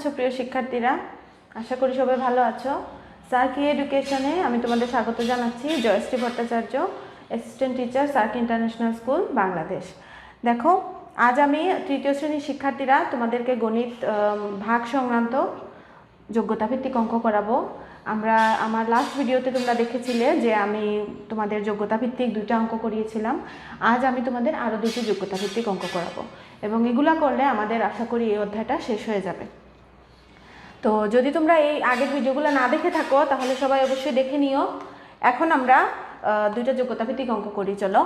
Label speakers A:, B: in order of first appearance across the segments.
A: আছো প্রিয় শিক্ষার্থীরা? আশা করি সবাই ভালো আছো। সার্কি এডুকেশনে? আমি তোমাদের স্বাগত জানাচ্ছি, Jayashree Bhattacharya, assistant teacher SAARC international school, Bangladesh. দেখো, আজ আমি তৃতীয় শ্রেণির শিক্ষার্থীরা তোমাদেরকে গণিত ভাগ সংক্রান্ত যোগ্যতা ভিত্তিক অঙ্ক করাবো। আমরা, আমার লাস্ট ভিডিওতে তোমরা দেখেছিলে যে আমি তোমাদের যোগ্যতা ভিত্তিক দুইটা অঙ্ক করিয়েছিলাম। আজ আমি তোমাদের আরও দুটি যোগ্যতা ভিত্তিক অঙ্ক করাবো। এবং এগুলা করলে আমাদের, আশা করি এই অধ্যায়টা শেষ হয়ে যাবে। তো যদি তোমরা এই আগের ভিডিওগুলো না দেখে থাকো, তাহলে সবাই অবশ্যই দেখে নিও। এখন আমরা দুইটা যোগ্যতা ভিত্তিক অঙ্ক করি, চলো।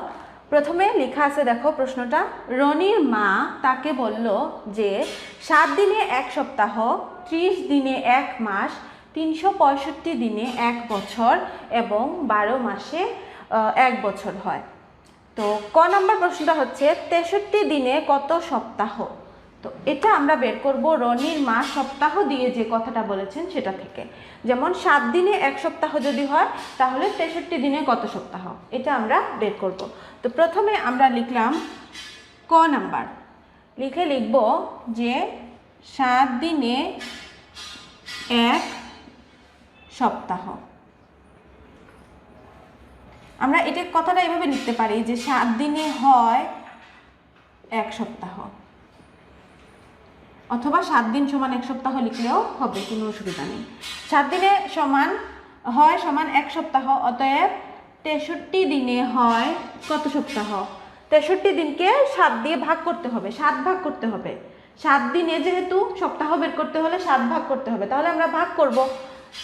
A: প্রথমে লেখা আছে, দেখো প্রশ্নটা। রনির মা তাকে বলল যে, সাত দিনে এক সপ্তাহ, ত্রিশ দিনে এক মাস, তিনশো পঁয়ষট্টি দিনে এক বছর এবং বারো মাসে এক বছর হয়। তো ক নম্বর প্রশ্নটা হচ্ছে, তেষট্টি দিনে কত সপ্তাহ? তো এটা আমরা বের করব রনির মা সপ্তাহ দিয়ে যে কথাটা বলেছেন সেটা থেকে। যেমন সাত দিনে এক সপ্তাহ যদি হয়, তাহলে তেষট্টি দিনে কত সপ্তাহ? এটা আমরা বের করব। তো প্রথমে আমরা লিখলাম ক নাম্বার। লিখে লিখব যে সাত দিনে এক সপ্তাহ। আমরা এটা কথাটা এভাবে লিখতে পারি যে সাত দিনে হয় এক সপ্তাহ। অথবা সাত দিন সমান এক সপ্তাহ লিখলেও হবে, কোনো অসুবিধা নেই। সাত দিনে সমান হয় সমান এক সপ্তাহ, অতএব তেষট্টি দিনে হয় কত সপ্তাহ? তেষট্টি দিনকে সাত দিয়ে ভাগ করতে হবে, সাত ভাগ করতে হবে। সাত দিনে যেহেতু সপ্তাহ বের করতে হলে সাত ভাগ করতে হবে, তাহলে আমরা ভাগ করব।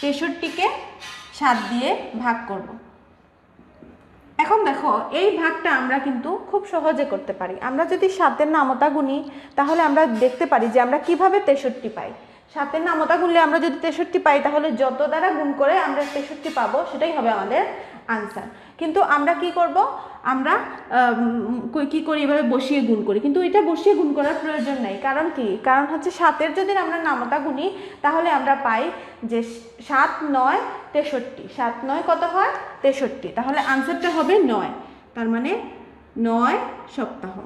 A: তেষট্টিকে সাত দিয়ে ভাগ করব। এখন দেখো, এই ভাগটা আমরা কিন্তু খুব সহজে করতে পারি। আমরা যদি সাতের নামতা গুনি, তাহলে আমরা দেখতে পারি যে আমরা কীভাবে তেষট্টি পাই। সাতের নামতা গুনলে আমরা যদি তেষট্টি পাই, তাহলে যত দ্বারা গুণ করে আমরা তেষট্টি পাবো, সেটাই হবে আমাদের আনসার কিন্তু আমরা কি করব? আমরা কি করি? এভাবে বসিয়ে গুণ করি। কিন্তু এটা বসিয়ে গুণ করার প্রয়োজন নেই। কারণ কি? কারণ হচ্ছে সাতের যদি আমরা নামতা গুনি, তাহলে আমরা পাই যে সাত, নয় তেষট্টি। সাত নয় কত হয়? তেষট্টি। তাহলে আনসারটা হবে নয়। তার মানে নয় সপ্তাহ।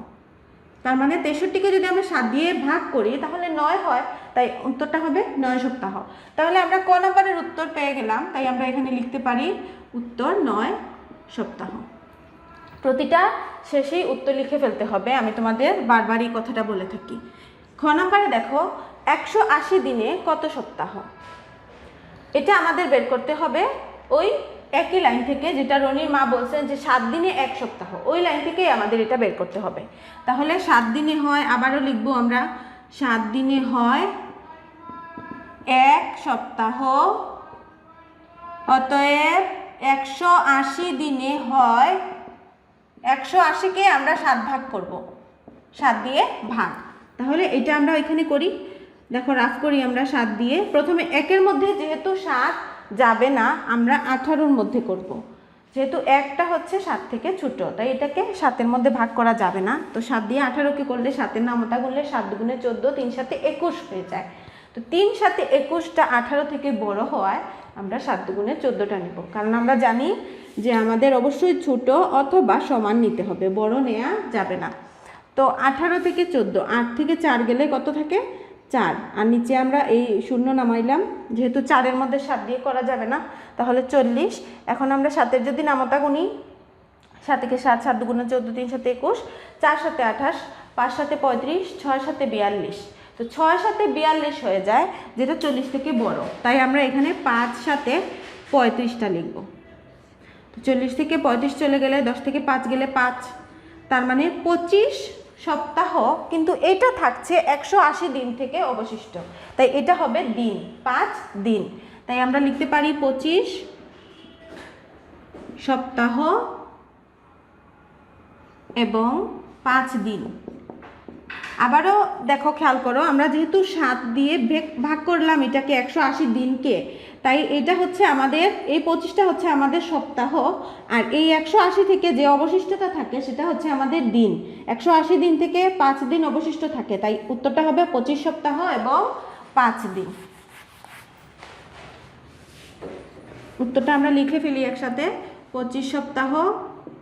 A: তার মানে তেষট্টিকে যদি আমরা সাত দিয়ে ভাগ করি, তাহলে নয় হয়। তাই উত্তরটা হবে নয় সপ্তাহ। তাহলে আমরা ক নাম্বারের উত্তর পেয়ে গেলাম। তাই আমরা এখানে লিখতে পারি উত্তর নয় সপ্তাহ। প্রতিটা শেষেই উত্তর লিখে ফেলতে হবে। আমি তোমাদের বারবার এই কথাটা বলে থাকি। খ নাম্বারে দেখো, একশো আশি দিনে কত সপ্তাহ? এটা আমাদের বের করতে হবে ওই একই লাইন থেকে, যেটা রনির মা বলছেন যে সাত দিনে এক সপ্তাহ, ওই লাইন থেকেই আমাদের এটা বের করতে হবে। তাহলে সাত দিনে হয়, আবারও লিখব আমরা, সাত দিনে হয় এক সপ্তাহ, অতএব একশো আশি দিনে হয়, একশো আশিকে আমরা সাত ভাগ করব, সাত দিয়ে ভাগ। তাহলে এটা আমরা এখানে করি। দেখো, রাফ করি আমরা সাত দিয়ে। প্রথমে একের মধ্যে যেহেতু সাত যাবে না, আমরা আঠারোর মধ্যে করব। যেহেতু একটা হচ্ছে সাত থেকে ছোট, তাই এটাকে সাতের মধ্যে ভাগ করা যাবে না। তো সাত দিয়ে আঠারোকে করলে সাতের নামতা করলে সাত দুগুণে চোদ্দ, তিন সাথে একুশ হয়ে যায়। তো তিন সাথে একুশটা আঠারো থেকে বড় হওয়ায় আমরা সাত দুগুণে চোদ্দোটা নেব। কারণ আমরা জানি যে আমাদের অবশ্যই ছোট অথবা সমান নিতে হবে, বড় নেওয়া যাবে না। তো আঠারো থেকে চোদ্দ, আট থেকে চার গেলে কত থাকে? চার। আর নিচে আমরা এই শূন্য নামাইলাম। যেহেতু চারের মধ্যে সাত দিয়ে করা যাবে না, তাহলে চল্লিশ। এখন আমরা সাতের যদি নামতা গুনি সাত থেকে সাত সাত দুগুণে চোদ্দ, তিন সাথে একুশ, চার সাথে আঠাশ, পাঁচ সাথে পঁয়ত্রিশ, ছয় সাথে বিয়াল্লিশ। তো ছয় সাথে বিয়াল্লিশ হয়ে যায়, যেটা চল্লিশ থেকে বড়। তাই আমরা এখানে পাঁচ সাথে পঁয়ত্রিশটা লিখব। তো চল্লিশ থেকে পঁয়ত্রিশ চলে গেলে দশ থেকে পাঁচ গেলে পাঁচ। তার মানে পঁচিশ সপ্তাহ, কিন্তু এটা থাকছে একশো আশি দিন থেকে অবশিষ্ট। তাই এটা হবে দিন, পাঁচ দিন। তাই আমরা লিখতে পারি পঁচিশ সপ্তাহ এবং পাঁচ দিন। আবারও দেখো খেয়াল করো, আমরা যেহেতু সাত দিয়ে ভেগ- করলাম এটাকে একশো আশি দিনকে, তাই এটা হচ্ছে আমাদের, এই পঁচিশটা হচ্ছে আমাদের সপ্তাহ, আর এই একশো আশি থেকে যে অবশিষ্টটা থাকে সেটা হচ্ছে আমাদের দিন। একশো আশি দিন থেকে পাঁচ দিন অবশিষ্ট থাকে, তাই উত্তরটা হবে পঁচিশ সপ্তাহ এবং পাঁচ দিন। উত্তরটা আমরা লিখে ফেলি একসাথে, পঁচিশ সপ্তাহ,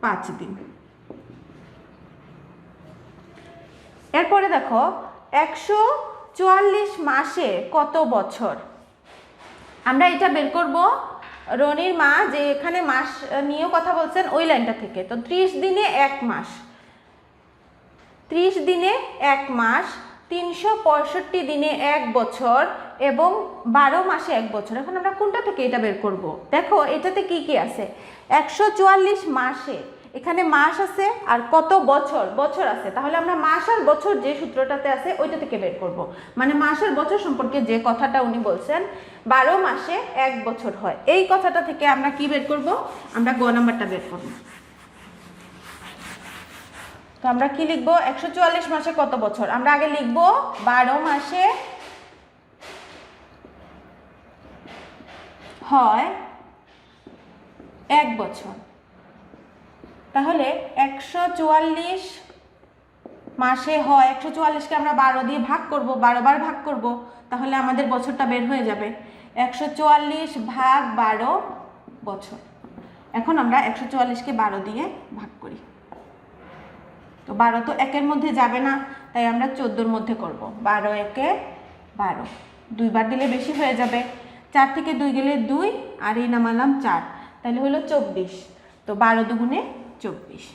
A: পাঁচ দিন। এরপরে দেখো, একশো চুয়াল্লিশ মাসে কত বছর? আমরা এটা বের করব। রনির মা যে এখানে মাস নিয়েও কথা বলছেন ওই লাইনটা থেকে। তো ত্রিশ দিনে এক মাস। ত্রিশ দিনে এক মাস, তিনশো পঁয়ষট্টি দিনে এক বছর এবং বারো মাসে এক বছর। এখন আমরা কোনটা থেকে এটা বের করব? দেখো, এটাতে কি কি আছে? একশো চুয়াল্লিশ মাসে এখানে মাস আছে আর কত বছর? বছর আছে। তাহলে আমরা মাস আর বছর যে সূত্রটাতে আছে ওইটা থেকে বের করব। মানে মাস আর বছর সম্পর্কে যে কথাটা উনি বলছেন, বারো মাসে এক বছর হয়। এই কথাটা থেকে আমরা কি বের করব? আমরা গ নাম্বারটা বের করব। তো আমরা কি লিখব? একশো চুয়াল্লিশ মাসে কত বছর? আমরা আগে লিখব বারো মাসে হয় এক বছর। তাহলে একশো চুয়াল্লিশ মাসে হয়, একশো চুয়াল্লিশকে আমরা বারো দিয়ে ভাগ করব, বারো বার ভাগ করব, তাহলে আমাদের বছরটা বের হয়ে যাবে। একশো চুয়াল্লিশ ভাগ বারো বছর। এখন আমরা একশো চুয়াল্লিশকে বারো দিয়ে ভাগ করি। তো বারো তো একের মধ্যে যাবে না, তাই আমরা চোদ্দোর মধ্যে করব। বারো একে বারো। দুইবার দিলে বেশি হয়ে যাবে। চার থেকে দুই গেলে দুই, আর এই নামালাম চার। তাহলে হলো চব্বিশ। তো বারো দুগুণে চব্বিশ।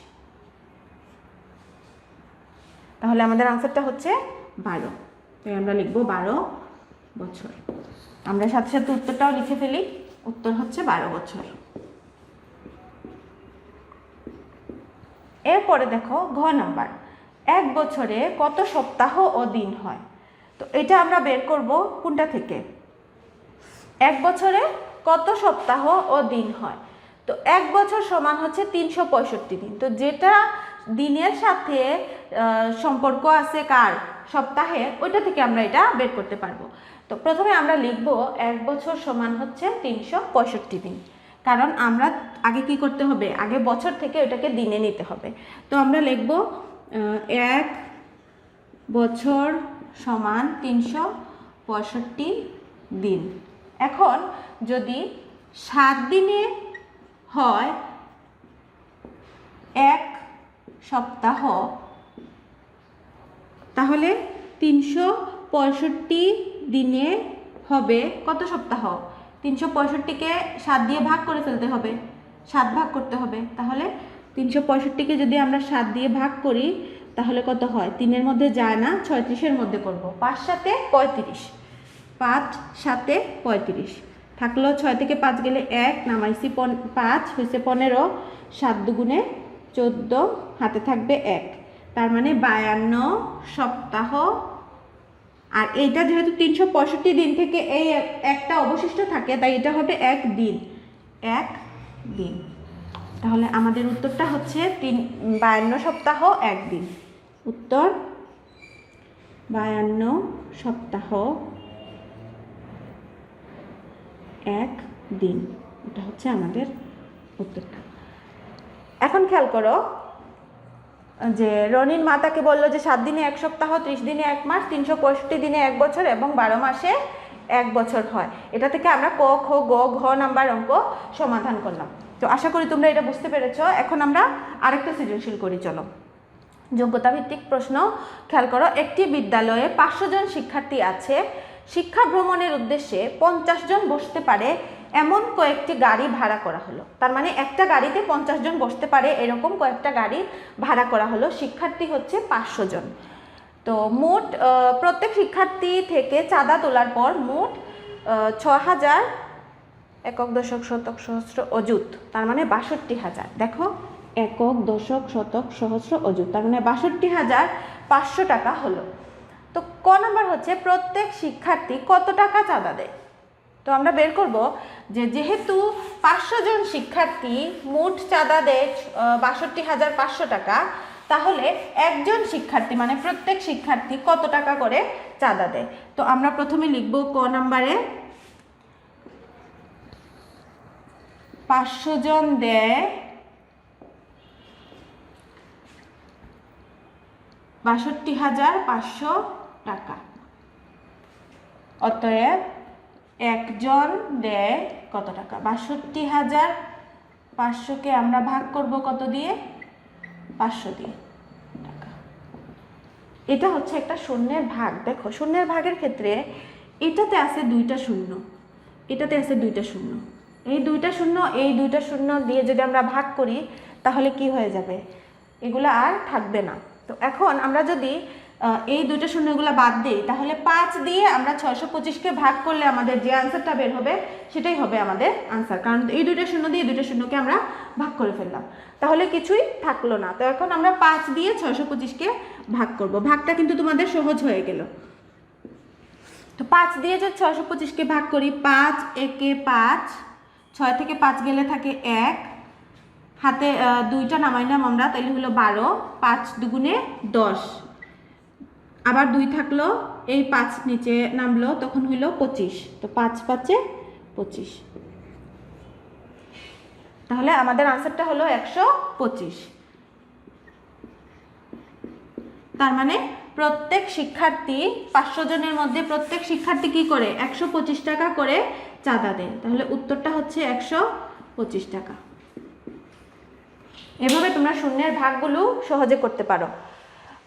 A: তাহলে আমাদের আনসারটা হচ্ছে বারো। তাই আমরা লিখব বারো বছর। আমরা সাথে সাথে উত্তরটাও লিখে ফেলি। উত্তর হচ্ছে বারো বছর। এরপরে দেখো ঘ নাম্বার। এক বছরে কত সপ্তাহ ও দিন হয়? তো এটা আমরা বের করব কোনটা থেকে? এক বছরে কত সপ্তাহ ও দিন হয়? তো এক বছর সমান হচ্ছে তিনশো পঁয়ষট্টি দিন। তো যেটা দিনের সাথে সম্পর্ক আছে কার সপ্তাহে, ওইটা থেকে আমরা এটা বের করতে পারব। তো প্রথমে আমরা লিখব এক বছর সমান হচ্ছে তিনশো পঁয়ষট্টি দিন। কারণ আমরা আগে কি করতে হবে? আগে বছর থেকে ওটাকে দিনে নিতে হবে। তো আমরা লিখব এক বছর সমান তিনশো পঁয়ষট্টি দিন। এখন যদি সাত দিনে হয় এক সপ্তাহ। তাহলে তিনশো পঁয়ষট্টি দিনে হবে কত সপ্তাহ? তিনশো পঁয়ষট্টিকে সাত দিয়ে ভাগ করে ফেলতে হবে। সাত ভাগ করতে হবে। তাহলে তিনশো পঁয়ষট্টিকে যদি আমরা সাত দিয়ে ভাগ করি, তাহলে কত হয়? তিনের মধ্যে যায় না, ছয়ত্রিশের মধ্যে করব। পাঁচ সাথে পঁয়ত্রিশ। পাঁচ সাতে পঁয়ত্রিশ। থাকল ছয় থেকে পাঁচ গেলে এক, নামাইছি পন পাঁচ হয়েছে পনেরো, সাত দুগুণে চোদ্দ, হাতে থাকবে এক। তার মানে বায়ান্ন সপ্তাহ। আর এইটা যেহেতু তিনশো পঁয়ষট্টি দিন থেকে এই একটা অবশিষ্ট থাকে, তাই এটা হবে এক দিন। এক দিন। তাহলে আমাদের উত্তরটা হচ্ছে তিন, বায়ান্ন সপ্তাহ, এক দিন। উত্তর? বায়ান্ন সপ্তাহ। এক দিন। এটা হচ্ছে আমাদের উত্তরটা। এখন খেয়াল করো, যে রনির মা তাকে বলল যে সাত দিনে এক সপ্তাহ, ত্রিশ দিনে এক মাস, তিনশো পঁয়ষট্টি দিনে এক বছর এবং বারো মাসে এক বছর হয়। এটা থেকে আমরা ক, খ, গ, ঘ নাম্বার অঙ্ক সমাধান করলাম। তো আশা করি তোমরা এটা বুঝতে পেরেছ। এখন আমরা আরেকটা সৃজনশীল করি, চলো। যোগ্যতা ভিত্তিক প্রশ্ন, খেয়াল করো, একটি বিদ্যালয়ে পাঁচশো জন শিক্ষার্থী আছে। শিক্ষা ভ্রমণের উদ্দেশ্যে পঞ্চাশ জন বসতে পারে, এমন কয়েকটি গাড়ি ভাড়া করা হলো। তার মানে একটা গাড়িতে পঞ্চাশ জন বসতে পারে, এরকম কয়েকটা গাড়ি ভাড়া করা হলো। শিক্ষার্থী হচ্ছে পাঁচশো জন। তো মোট প্রত্যেক শিক্ষার্থী থেকে চাঁদা তোলার পর মোট ছ হাজার একক দশক শতক সহস্র অযুত, তার মানে বাষট্টি হাজার। দেখো, একক দশক শতক সহস্র অযুত, তার মানে বাষট্টি হাজার পাঁচশো টাকা হলো। ক নাম্বার হচ্ছে প্রত্যেক শিক্ষার্থী কত টাকা চাঁদা দেয়? তো আমরা বের করব যে যেহেতু পাঁচশো জন শিক্ষার্থী মোট চাঁদা দেয় বাষট্টি হাজার পাঁচশো টাকা, তাহলে একজন শিক্ষার্থী মানে প্রত্যেক শিক্ষার্থী কত টাকা করে চাঁদা দেয়? তো আমরা প্রথমে লিখব ক নাম্বারে। পাঁচশো জন দেয় বাষট্টি হাজার পাঁচশো টাকা। অতএব একজন দেয় কত টাকা? বাষট্টি হাজার পাঁচশোকে আমরা ভাগ করব কত দিয়ে? পাঁচশো দিয়ে টাকা। এটা হচ্ছে একটা শূন্যের ভাগ। দেখো, শূন্যের ভাগের ক্ষেত্রে এটাতে আছে দুইটা শূন্য। এটাতে আছে দুইটা শূন্য। এই দুইটা শূন্য, এই দুইটা শূন্য দিয়ে যদি আমরা ভাগ করি, তাহলে কি হয়ে যাবে? এগুলো আর থাকবে না। তো এখন আমরা যদি এই দুইটা শূন্যগুলো বাদ দিই, তাহলে পাঁচ দিয়ে আমরা ছয়শো পঁচিশকে ভাগ করলে আমাদের যে আনসারটা বের হবে, সেটাই হবে আমাদের আনসার কারণ এই দুইটা শূন্য দিয়ে দুইটা শূন্যকে আমরা ভাগ করে ফেললাম। তাহলে কিছুই থাকল না, তো এখন আমরা পাঁচ দিয়ে ছয়শো পঁচিশকে ভাগ করব, ভাগটা কিন্তু তোমাদের সহজ হয়ে গেল। তো পাঁচ দিয়ে যদি ছয়শো পঁচিশকে ভাগ করি, পাঁচ একে পাঁচ, ছয় থেকে পাঁচ গেলে থাকে এক, হাতে দুইটা নামাইলাম আমরা, তাইলে হলো বারো, পাঁচ দুগুণে দশ। আবার দুই থাকল, এই পাঁচ নিচে নামলো, তখন হইল পঁচিশ। তো পাঁচ পাঁচে পঁচিশ। তাহলে আমাদের আনসারটা হলো একশো পঁচিশ। তার মানে প্রত্যেক শিক্ষার্থী, পাঁচশো জনের মধ্যে প্রত্যেক শিক্ষার্থী কি করে? একশো পঁচিশ টাকা করে চাঁদা দেয়। তাহলে উত্তরটা হচ্ছে একশো পঁচিশ টাকা। এভাবে তোমরা শূন্যের ভাগগুলো সহজে করতে পারো।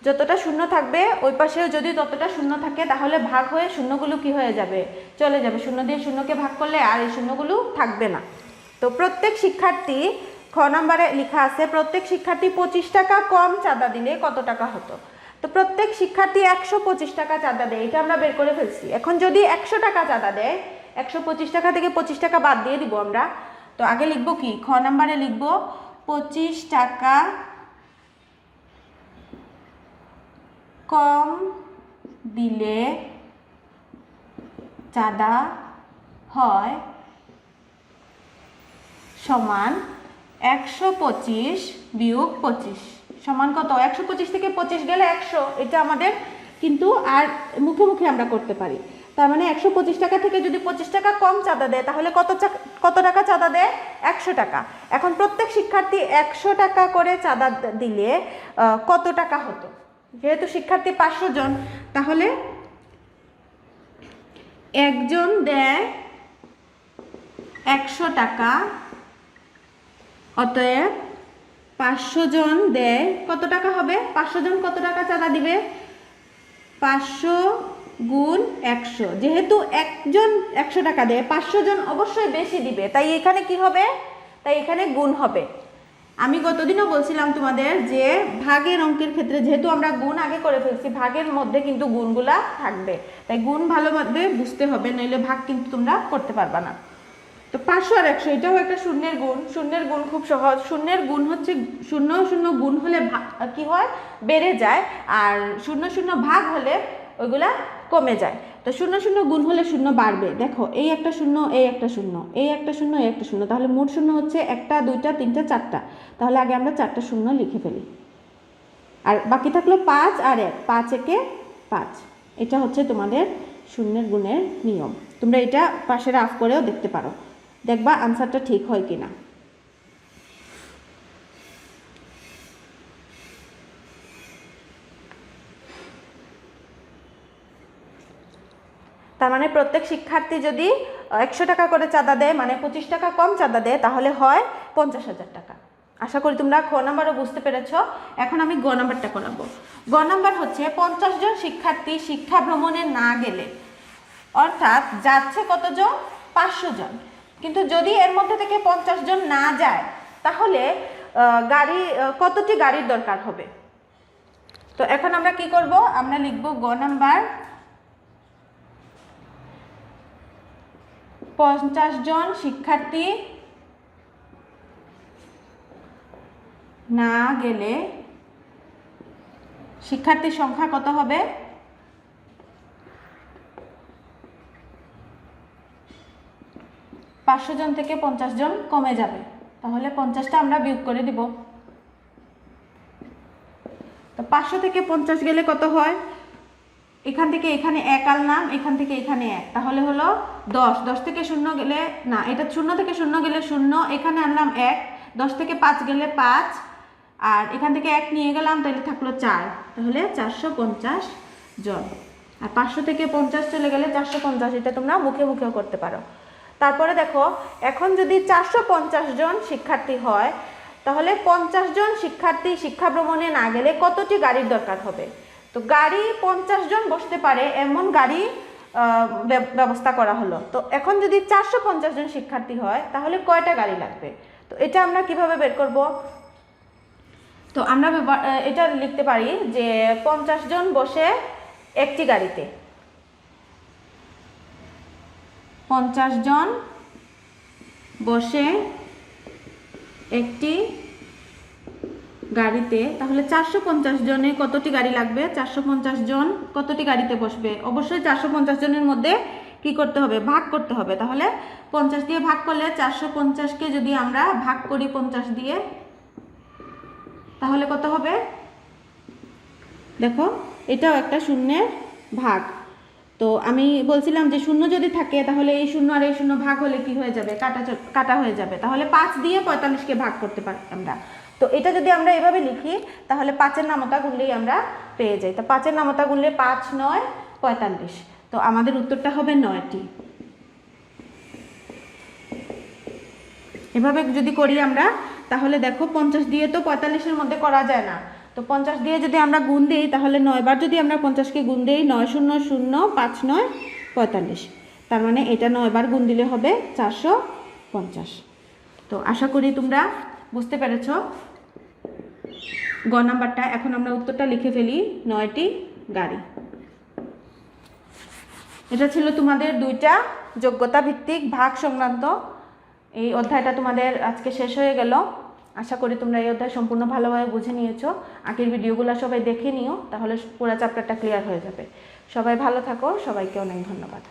A: যতটা শূন্য থাকবে, ওই পাশেও যদি ততটা শূন্য থাকে, তাহলে ভাগ হয়ে শূন্যগুলো কি হয়ে যাবে? চলে যাবে। শূন্য দিয়ে শূন্যকে ভাগ করলে আর এই শূন্যগুলো থাকবে না। তো প্রত্যেক শিক্ষার্থী, খ নাম্বারে লেখা আছে, প্রত্যেক শিক্ষার্থী পঁচিশ টাকা কম চাঁদা দিলে কত টাকা হতো? তো প্রত্যেক শিক্ষার্থী একশো পঁচিশ টাকা চাঁদা দেয়। এটা আমরা বের করে ফেলছি। এখন যদি একশো টাকা চাঁদা দেয়, একশো পঁচিশ টাকা থেকে পঁচিশ টাকা বাদ দিয়ে দিব আমরা। তো আগে লিখব কি? খ নাম্বারে লিখব, পঁচিশ টাকা কম দিলে চাঁদা হয় সমান একশো পঁচিশ বিয়োগ পঁচিশ। সমান কত? একশো পঁচিশ থেকে পঁচিশ গেলে একশো। এটা আমাদের কিন্তু আর মুখে মুখে আমরা করতে পারি। তার মানে একশো পঁচিশ টাকা থেকে যদি পঁচিশ টাকা কম চাঁদা দেয়, তাহলে কত কত টাকা চাঁদা দেয়? একশো টাকা। এখন প্রত্যেক শিক্ষার্থী একশো টাকা করে চাঁদা দিলে কত টাকা হতো? যেহেতু শিক্ষার্থী পাঁচশো জন, তাহলে একজন দেয় একশো টাকা, অতএব পাঁচশো জন দেয় কত টাকা হবে? পাঁচশো জন কত টাকা চাঁদা দিবে? পাঁচশো গুণ একশো। যেহেতু একজন একশো টাকা দেয়, পাঁচশো জন অবশ্যই বেশি দিবে। তাই এখানে কি হবে? তাই এখানে গুণ হবে। আমি গতদিনও বলছিলাম তোমাদের যে ভাগের অঙ্কের ক্ষেত্রে যেহেতু আমরা গুণ আগে করে ফেলছি, ভাগের মধ্যে কিন্তু গুণগুলা থাকবে। তাই গুণ ভালোভাবে বুঝতে হবে, নইলে ভাগ কিন্তু তোমরা করতে পারবা না। তো পাঁচশো আর একশো, এটাও একটা শূন্যের গুণ। শূন্যের গুণ খুব সহজ। শূন্যের গুণ হচ্ছে, শূন্য শূন্য গুণ হলে কি হয়? বেড়ে যায়। আর শূন্য শূন্য ভাগ হলে ওইগুলা কমে যায়। তো শূন্য শূন্য গুণ হলে শূন্য বাড়বে। দেখো, এই একটা শূন্য, এই একটা শূন্য, এই একটা শূন্য, এই একটা শূন্য। তাহলে মোট শূন্য হচ্ছে একটা, দুইটা, তিনটা, চারটা। তাহলে আগে আমরা চারটা শূন্য লিখে ফেলি। আর বাকি থাকল পাঁচ আর এক। পাঁচ একে পাঁচ। এটা হচ্ছে তোমাদের শূন্যের গুণের নিয়ম। তোমরা এটা পাশে রাফ করেও দেখতে পারো। দেখবা আনসারটা ঠিক হয় কিনা। তার মানে প্রত্যেক শিক্ষার্থী যদি একশো টাকা করে চাঁদা দেয় মানে পঁচিশ টাকা কম চাঁদা দেয়, তাহলে হয় পঞ্চাশ হাজার টাকা। আশা করি তোমরা খ নাম্বারও বুঝতে পেরেছ। এখন আমি গ নাম্বারটা করাবো। গ নাম্বার হচ্ছে পঞ্চাশ জন শিক্ষার্থী শিক্ষা ভ্রমণে না গেলে, অর্থাৎ যাচ্ছে কতজন? পাঁচশো জন। কিন্তু যদি এর মধ্যে থেকে পঞ্চাশ জন না যায়, তাহলে গাড়ি কতটি গাড়ির দরকার হবে? তো এখন আমরা কি করব? আমরা লিখব গ নাম্বার পঞ্চাশ জন শিক্ষার্থী না গেলে শিক্ষার্থীর সংখ্যা কত হবে? পাঁচশো জন থেকে পঞ্চাশ জন কমে যাবে। তাহলে পঞ্চাশটা আমরা বিয়োগ করে দিব। তো পাঁচশো থেকে পঞ্চাশ গেলে কত হয়? এখান থেকে এখানে এক আনলাম এখান থেকে এখানে এক। তাহলে হলো দশ। দশ থেকে শূন্য গেলে, না, এটা শূন্য থেকে শূন্য গেলে শূন্য, এখানে আনলাম এক। দশ থেকে পাঁচ গেলে পাঁচ। আর এখান থেকে এক নিয়ে গেলাম, তাহলে থাকল চার। তাহলে চারশো পঞ্চাশ জন। আর পাঁচশো থেকে পঞ্চাশ চলে গেলে চারশো পঞ্চাশ, এটা তোমরা মুখে মুখেও করতে পারো। তারপরে দেখো, এখন যদি চারশো পঞ্চাশ জন শিক্ষার্থী হয়, তাহলে পঞ্চাশ জন শিক্ষার্থী শিক্ষা ভ্রমণে না গেলে কতটি গাড়ির দরকার হবে? তো গাড়ি পঞ্চাশ জন বসতে পারে, এমন গাড়ি ব্যবস্থা করা হলো। তো এখন যদি চারশো পঞ্চাশ জন শিক্ষার্থী হয়, তাহলে কয়টা গাড়ি লাগবে? তো এটা আমরা কীভাবে বের করব? তো আমরা এটা লিখতে পারি যে পঞ্চাশ জন বসে একটি গাড়িতে। পঞ্চাশ জন বসে একটি গাড়িতে, তাহলে চারশো পঞ্চাশ জনে কতটি গাড়ি লাগবে? চারশো পঞ্চাশ জন কতটি গাড়িতে বসবে? অবশ্যই চারশো পঞ্চাশ জনের মধ্যে কি করতে হবে? ভাগ করতে হবে। তাহলে পঞ্চাশ দিয়ে ভাগ করলে চারশো পঞ্চাশকে যদি আমরা ভাগ করি পঞ্চাশ দিয়ে, তাহলে কত হবে? দেখো, এটাও একটা শূন্যের ভাগ। তো আমি বলছিলাম যে শূন্য যদি থাকে, তাহলে এই শূন্য আর এই শূন্য ভাগ হলে কি হয়ে যাবে? কাটা কাটা হয়ে যাবে। তাহলে পাঁচ দিয়ে পঁয়তাল্লিশকে ভাগ করতে পারি আমরা। তো এটা যদি আমরা এভাবে লিখি, তাহলে পাঁচের নামতা গুনলেই আমরা পেয়ে যাই। তো পাঁচের নামতা গুনলে পাঁচ নয়, পঁয়তাল্লিশ। তো আমাদের উত্তরটা হবে নয়টি। এভাবে যদি করি আমরা, তাহলে দেখো পঞ্চাশ দিয়ে তো পঁয়তাল্লিশের মধ্যে করা যায় না। তো পঞ্চাশ দিয়ে যদি আমরা গুণ দিই, তাহলে নয়বার যদি আমরা পঞ্চাশকে গুণ দিই, নয় শূন্য শূন্য, পাঁচ নয়, পঁয়তাল্লিশ। তার মানে এটা নয়বার গুণ দিলে হবে চারশো পঞ্চাশ। তো আশা করি তোমরা বুঝতে পেরেছ। গ নাম্বারটা, এখন আমরা উত্তরটা লিখে ফেলি, নয়টি গাড়ি। এটা ছিল তোমাদের দুইটা যোগ্যতা ভিত্তিক ভাগ সংক্রান্ত। এই অধ্যায়টা তোমাদের আজকে শেষ হয়ে গেল। আশা করি তোমরা এই অধ্যায় সম্পূর্ণ ভালোভাবে বুঝে নিয়েছো। আগের ভিডিওগুলো সবাই দেখে নিও, তাহলে পুরো চ্যাপ্টারটা ক্লিয়ার হয়ে যাবে। সবাই ভালো থাকো, সবাইকে অনেক ধন্যবাদ।